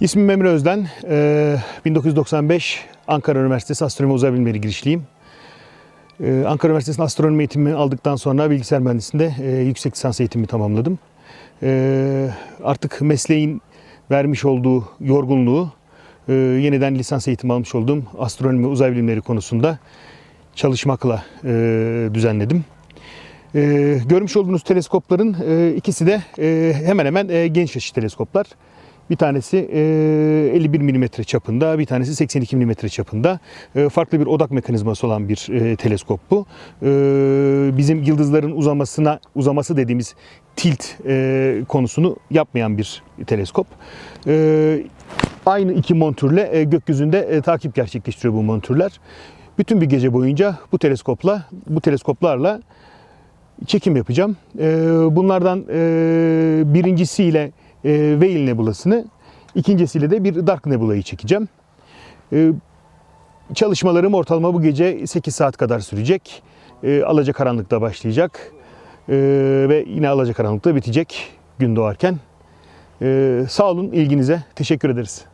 İsmim Emre Özden. Ee, 1995 Ankara Üniversitesi Astronomi Uzay Bilimleri girişliyim. Ee, Ankara Üniversitesi'nin astronomi eğitimini aldıktan sonra bilgisayar mühendisliğinde e, yüksek lisans eğitimimi tamamladım. Ee, artık mesleğin vermiş olduğu yorgunluğu e, yeniden lisans eğitimi almış olduğum astronomi uzay bilimleri konusunda çalışmakla e, düzenledim. Ee, görmüş olduğunuz teleskopların ikisi de hemen hemen genç yaşı teleskoplar. Bir tanesi e, 51 mm çapında, bir tanesi 82 mm çapında. E, farklı bir odak mekanizması olan bir e, teleskop bu. E, bizim yıldızların uzamasına uzaması dediğimiz tilt e, konusunu yapmayan bir teleskop. E, aynı iki montürle e, gökyüzünde e, takip gerçekleştiriyor bu montürler. Bütün bir gece boyunca bu teleskopla, bu teleskoplarla çekim yapacağım. Bunlardan e, birincisiyle e, Nebula'sını, ikincisiyle de bir Dark Nebula'yı çekeceğim. Ee, Çalışmalarım ortalama bu gece 8 saat kadar sürecek. Ee, Alacakaranlıkta başlayacak ve yine alacakaranlıkta bitecek gün doğarken. Sağ olun ilginize. Teşekkür ederiz.